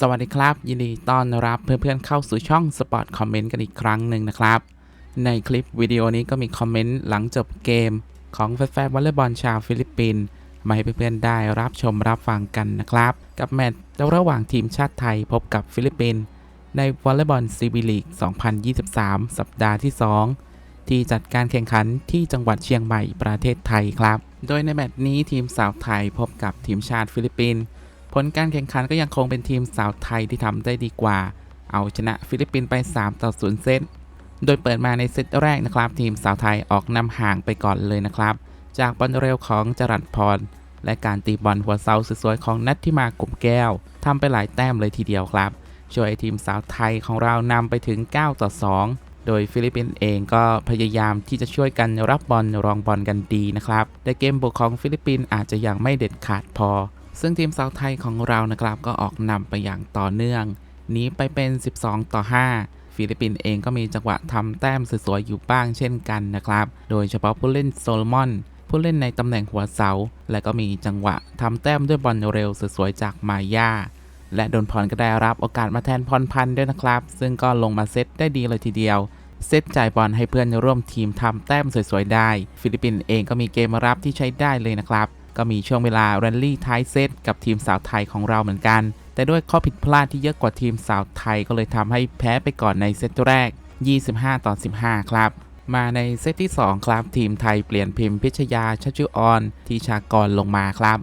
สวัสดีครับ ยินดีต้อนรับเพื่อนๆเข้าสู่ช่องสปอร์ตคอมเมนต์กันอีกครั้งหนึ่งนะครับ ในคลิปวิดีโอนี้ก็มีคอมเมนต์หลังจบเกม ของแฟนๆวอลเลย์บอลชาวฟิลิปปินส์มาให้เพื่อนๆได้รับชมรับฟังกันนะครับ กับแมตช์ระหว่างทีมชาติไทยพบกับฟิลิปปินส์ในวอลเลย์บอลซีบีลีก 2023 สัปดาห์ที่ 2 ที่จัดการแข่งขันที่จังหวัดเชียงใหม่ประเทศไทยครับ โดยในแมตช์นี้ทีมสาวไทยพบกับทีมชาติฟิลิปปินส์ ผลการแข่งขันก็ยังคงเป็นทีมสาวไทยที่ทำได้ดีกว่า เอาชนะฟิลิปปินส์ไป 3 ต่อ 0 เซต โดยเปิดมาในเซตแรกนะครับ ทีมสาวไทยออกนำห่างไปก่อนเลยนะครับ จากบอลเร็วของจรัสพร และการตีบอลหัวเสาสวยๆของนัทที่มากลุ่มแก้วทำไปหลายแต้มเลยทีเดียวครับ ช่วยทีมสาวไทยของเรานำไปถึง 9 ต่อ 2 โดยฟิลิปปินส์เองก็พยายามที่จะช่วยกันรับบอลรองบอลกันดีนะครับ แต่เกมบุกของฟิลิปปินส์อาจจะยังไม่เด็ดขาดพอ ซึ่งทีมสาวไทยของเรานะครับก็ออกนำไปอย่างต่อเนื่องหนีไปเป็น 12 ต่อ 5 ฟิลิปปินส์เองก็มีจังหวะทำแต้มสวยๆอยู่บ้างเช่นกันนะครับ โดยเฉพาะผู้เล่นโซโลมอน ผู้เล่นในตำแหน่งหัวเสา และก็มีจังหวะทำแต้มด้วยบอลเร็วสวยๆจากมาย่าและโดนพรก็ได้รับโอกาสมาแทนพรพันธ์ด้วยนะครับ ซึ่งก็ลงมาเซตได้ดีเลยทีเดียวเซตจ่ายบอลให้เพื่อนร่วมทีมทำแต้มสวยๆได้ ฟิลิปปินส์เองก็มีเกมรับที่ใช้ได้เลยนะครับ ก็มีช่วงเวลาแรนลี่ท้ายเซตกับทีมสาวไทยของเราเหมือนกัน แต่ด้วยข้อผิดพลาดที่เยอะกว่าทีมสาวไทยก็เลยทำให้แพ้ไปก่อนในเซตแรก 25 ต่อ 15 ครับ มาในเซตที่ 2 ครับ ทีมไทยเปลี่ยนพิมพ์พิชยาชัชจุออนที่ชากรลงมาครับ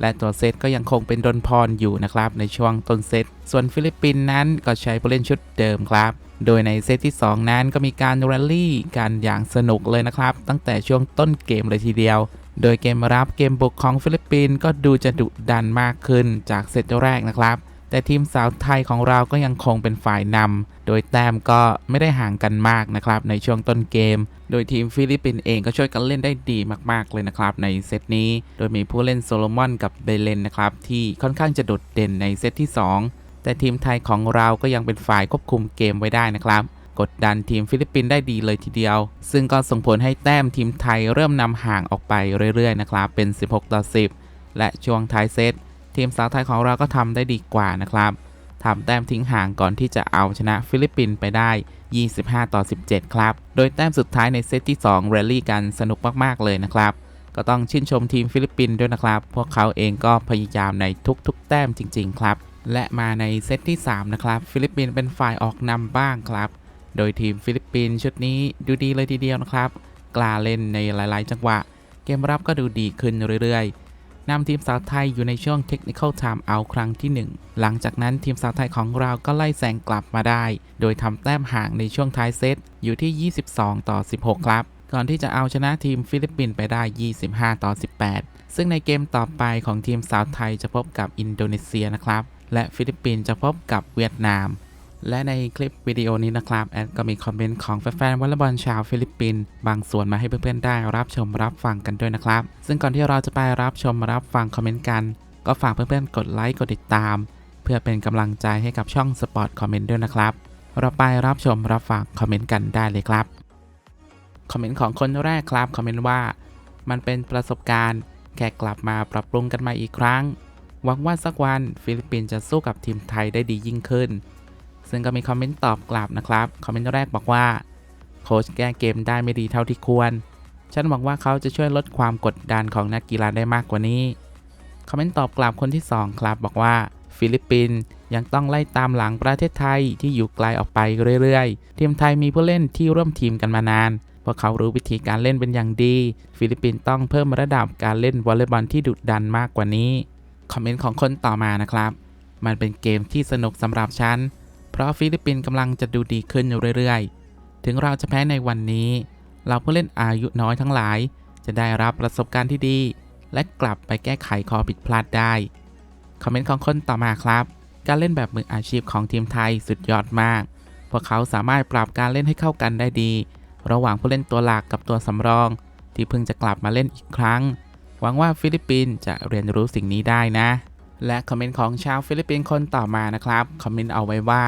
และตัวเซตก็ยังคงเป็นดนพรอยู่นะครับในช่วงต้นเซต ส่วนฟิลิปปินส์นั้นก็ใช้ผู้เล่นชุดเดิมครับโดยในเซตที่ 2 นั้นก็มีการแรลลี่กันอย่างสนุกเลยนะครับ ตั้งแต่ช่วงต้นเกมเลยทีเดียว โดยเกมรับเกมบุกของฟิลิปปินส์ก็ดูจะดุดันมากขึ้นจากเซตแรกนะครับ แต่ทีมสาวไทยของเราก็ยังคงเป็นฝ่ายนำโดยแต้มก็ไม่ได้ห่างกันมากนะครับในช่วงต้นเกม โดยทีมฟิลิปปินส์เองก็ช่วยกันเล่นได้ดีมากๆเลยนะครับในเซตนี้ โดยมีผู้เล่นโซโลมอนกับเบเลนนะครับที่ค่อนข้างจะโดดเด่นในเซตที่ 2 แต่ทีมไทยของเราก็ยังเป็นฝ่ายควบคุมเกมไว้ได้นะครับ กดดันทีมฟิลิปปินส์ได้ดีเลยทีเดียว ซึ่งก็ส่งผลให้แต้มทีมไทยเริ่มนำห่างออกไปเรื่อยๆนะครับเป็น 16 ต่อ 10 และช่วงท้ายเซตทีมสาวไทยของเราก็ทำได้ดีกว่านะครับทำแต้มทิ้งห่างก่อนที่จะเอาชนะฟิลิปปินส์ไปได้ 25 ต่อ 17 ครับ โดยแต้มสุดท้ายในเซตที่2เรลลี่กันสนุกมากๆเลยนะครับ ก็ต้องชื่นชมทีมฟิลิปปินส์ด้วยนะครับ พวกเขาเองก็พยายามในทุกๆ แต้มจริง ๆ ครับ และมาในเซตที่ 3 นะครับ ฟิลิปปินส์เป็นฝ่ายออกนำบ้างครับ โดยทีมฟิลิปปินส์ชุดนี้ดูดีเลยทีเดียวนะครับ กล้าเล่นในหลาย ๆ จังหวะ เกมรับก็ดูดีขึ้นเรื่อย ๆนำทีมสาวไทยอยู่ในช่วง Technical Time Out ครั้งที่ 1 หลังจากนั้นทีมสาวไทยของเราก็ไล่แซงกลับมาได้ โดยทำแต้มห่างในช่วงท้ายเซตอยู่ที่ 22 ต่อ 16 ครับ ก่อนที่จะเอาชนะทีมฟิลิปปินส์ไปได้ 25 ต่อ 18 ซึ่งในเกมต่อไปของทีมสาวไทยจะพบกับอินโดนีเซียนะครับและฟิลิปปินส์จะพบกับเวียดนาม และในคลิปวิดีโอนี้นะครับแอดก็มีคอมเมนต์ของแฟนๆวอลเลย์บอลชาวฟิลิปปินส์บางส่วนมาให้เพื่อนๆได้รับชมรับฟังกันด้วยนะครับ ซึ่งก่อนที่เราจะไปรับชมรับฟังคอมเมนต์กัน ก็ฝากเพื่อนๆกดไลค์กดติดตาม เพื่อเป็นกำลังใจให้กับช่องสปอร์ตคอมเมนต์ด้วยนะครับ เราไปรับชมรับฟังคอมเมนต์กันได้เลยครับคอมเมนต์ของคนแรกครับคอมเมนต์ว่า มันเป็นประสบการณ์แค่กลับมาปรับปรุงกันมาอีกครั้งหวังว่าสักวันฟิลิปปินส์จะสู้กับทีมไทยได้ดียิ่งขึ้น ซึ่งก็มีคอมเมนต์ตอบกลับนะครับ คอมเมนต์แรกบอกว่าโค้ชแก้เกมได้ไม่ดีเท่าที่ควร ฉันหวังว่าเขาจะช่วยลดความกดดันของนักกีฬาได้มากกว่านี้ คอมเมนต์ตอบกลับคนที่ 2 ครับ บอกว่า ฟิลิปปินส์ยังต้องไล่ตามหลังประเทศไทยที่อยู่ไกลออกไปเรื่อยๆ ทีมไทยมีผู้เล่นที่ร่วมทีมกันมานาน พวกเขารู้วิธีการเล่นเป็นอย่างดี ฟิลิปปินส์ต้องเพิ่มระดับการเล่นวอลเลย์บอลที่ดุดันมากกว่านี้ คอมเมนต์ของคนต่อมานะครับ มันเป็นเกมที่สนุกสำหรับฉัน เพราะฟิลิปปินส์กำลังจะดูดีขึ้นเรื่อยๆ ถึงเราจะแพ้ในวันนี้ เราผู้เล่นอายุน้อยทั้งหลาย จะได้รับประสบการณ์ที่ดี และกลับไปแก้ไขข้อผิดพลาดได้ คอมเมนต์ของคนต่อมาครับ การเล่นแบบมืออาชีพของทีมไทยสุดยอดมาก พวกเขาสามารถปรับการเล่นให้เข้ากันได้ดี ระหว่างผู้เล่นตัวหลักกับตัวสำรอง ที่เพิ่งจะกลับมาเล่นอีกครั้ง หวังว่าฟิลิปปินส์จะเรียนรู้สิ่งนี้ได้นะ และคอมเมนต์ของชาวฟิลิปปินส์คนต่อมานะครับ คอมเมนต์เอาไว้ว่า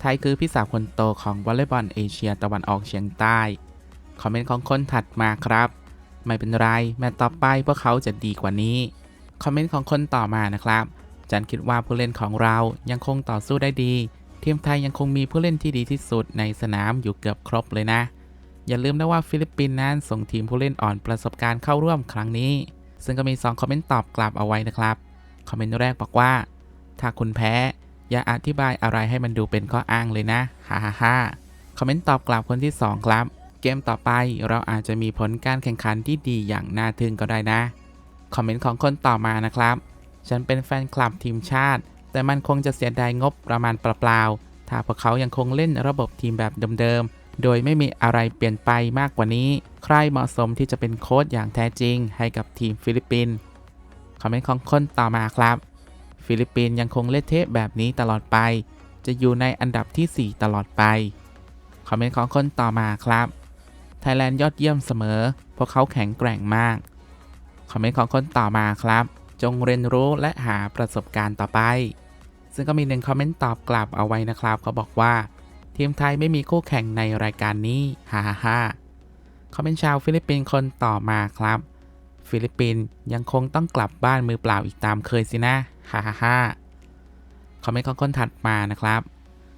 ไทยคือพี่สาวคนโตของวอลเลย์บอลเอเชียตะวันออกเฉียงใต้ คอมเมนต์ของคนถัดมาครับ ไม่เป็นไร แมตช์ต่อไปพวกเขาจะดีกว่านี้ คอมเมนต์ของคนต่อมานะครับฉันคิดว่าผู้เล่นของเรายังคงต่อสู้ได้ดี ทีมไทยยังคงมีผู้เล่นที่ดีที่สุดในสนามอยู่เกือบครบเลยนะ อย่าลืมนะว่าฟิลิปปินส์นั้นส่งทีมผู้เล่นอ่อนประสบการณ์เข้าร่วมครั้งนี้ ซึ่งก็มี 2 คอมเมนต์ตอบกลับเอาไว้นะครับ คอมเมนต์แรกบอกว่า ถ้าคุณแพ้ อย่าอธิบายอะไรให้มันดูเป็นข้ออ้างเลยนะฮ่าฮ่าฮ่าคอมเมนต์ตอบกลับคนที่ 2 ครับ เกมต่อไปเราอาจจะมีผลการแข่งขันที่ดีอย่างน่าทึ่งก็ได้นะ คอมเมนต์ของคนต่อมานะครับ ฉันเป็นแฟนคลับทีมชาติ แต่มันคงจะเสียดายงบประมาณเปล่าๆ ถ้าพวกเขายังคงเล่นระบบทีมแบบเดิมๆ โดยไม่มีอะไรเปลี่ยนไปมากกว่านี้ ใครเหมาะสมที่จะเป็นโค้ชอย่างแท้จริงให้กับทีมฟิลิปปินส์ คอมเมนต์ของคนต่อมาครับ ฟิลิปปินส์ยังคงเล่นเทพแบบนี้ตลอดไป จะอยู่ในอันดับทีสี่ 4 ตลอดไป คอมเมนต์ของคนต่อมาครับ ไทยแลนด์ยอดเยี่ยมเสมอ พวกเขาแข็งแกร่งมาก คอมเมนต์ของคนต่อมาครับ จงเรียนรู้และหาประสบการณ์ต่อไป ซึ่งก็มีหนึ่งคอมเมนต์ตอบกลับเอาไว้นะครับ เขาบอกว่า ทีมไทยไม่มีคู่แข่งในรายการนี้ ฮ่าฮ่าฮ่าคอมเมนต์ชาวฟิลิปปินส์คนต่อมาครับ ฟิลิปปินส์ยังคงต้องกลับบ้านมือเปล่าอีกตามเคยสินะฮ่าฮ่าฮ่าคอมเมนต์ของคนถัดมานะครับ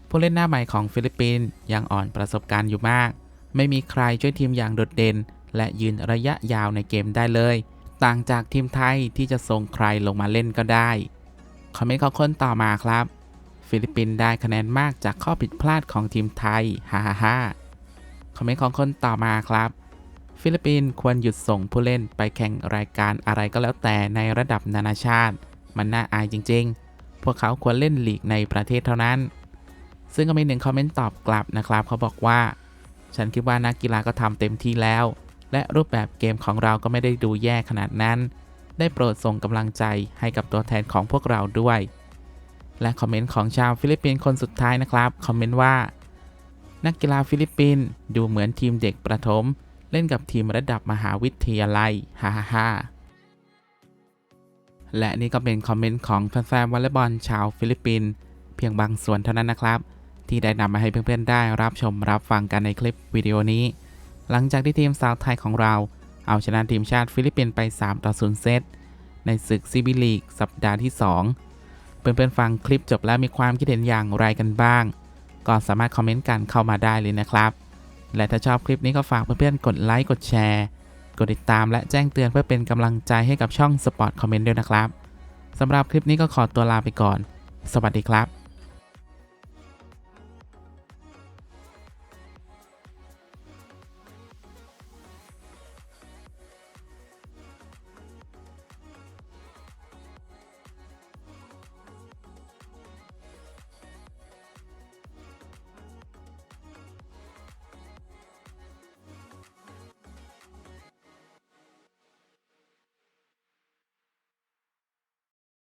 ผู้เล่นหน้าใหม่ของฟิลิปปินส์ยังอ่อนประสบการณ์อยู่มาก ไม่มีใครช่วยทีมอย่างโดดเด่น และยืนระยะยาวในเกมได้เลย ต่างจากทีมไทยที่จะส่งใครลงมาเล่นก็ได้ คอมเมนต์ของคนต่อมาครับ ฟิลิปปินส์ได้คะแนนมากจากข้อผิดพลาดของทีมไทยฮ่าฮ่าฮ่าคอมเมนต์ของคนต่อมาครับ ฟิลิปปินส์ควรหยุดส่งผู้เล่นไปแข่งรายการอะไรก็แล้วแต่ในระดับนานาชาติ มันน่าอายจริง ๆ พวกเขาควรเล่นลีกในประเทศเท่านั้น ซึ่งก็มีหนึ่งคอมเมนต์ตอบกลับนะครับ เขาบอกว่า ฉันคิดว่านักกีฬาก็ทำเต็มที่แล้ว และรูปแบบเกมของเราก็ไม่ได้ดูแย่ขนาดนั้น ได้โปรดส่งกำลังใจให้กับตัวแทนของพวกเราด้วย และคอมเมนต์ของชาวฟิลิปปินส์คนสุดท้ายนะครับ คอมเมนต์ว่า นักกีฬาฟิลิปปินส์ดูเหมือนทีมเด็กประถม เล่นกับทีมระดับมหาวิทยาลัยฮ่าฮ่าฮ่าและนี่ก็เป็นคอมเมนต์ของแฟนๆวอลเลย์บอลชาวฟิลิปปินส์เพียงบางส่วนเท่านั้นนะครับ ที่ได้นำมาให้เพื่อนๆได้รับชมรับฟังกันในคลิปวิดีโอนี้ หลังจากที่ทีมสาวไทยของเรา เอาชนะทีมชาติฟิลิปปินส์ไป 3 ต่อ 0 เซตในศึกซีบีลีกสัปดาห์ที่ 2 เพื่อนๆฟังคลิปจบแล้วมีความคิดเห็นอย่างไรกันบ้าง ก็สามารถคอมเมนต์กันเข้ามาได้เลยนะครับ และถ้าชอบคลิปนี้ก็ฝากเพื่อนๆกดไลค์กดแชร์ กดติดตามและแจ้งเตือนเพื่อเป็นกำลังใจให้กับช่อง Spot Comment ด้วยนะครับสำหรับคลิปนี้ก็ขอตัวลาไปก่อน สวัสดีครับ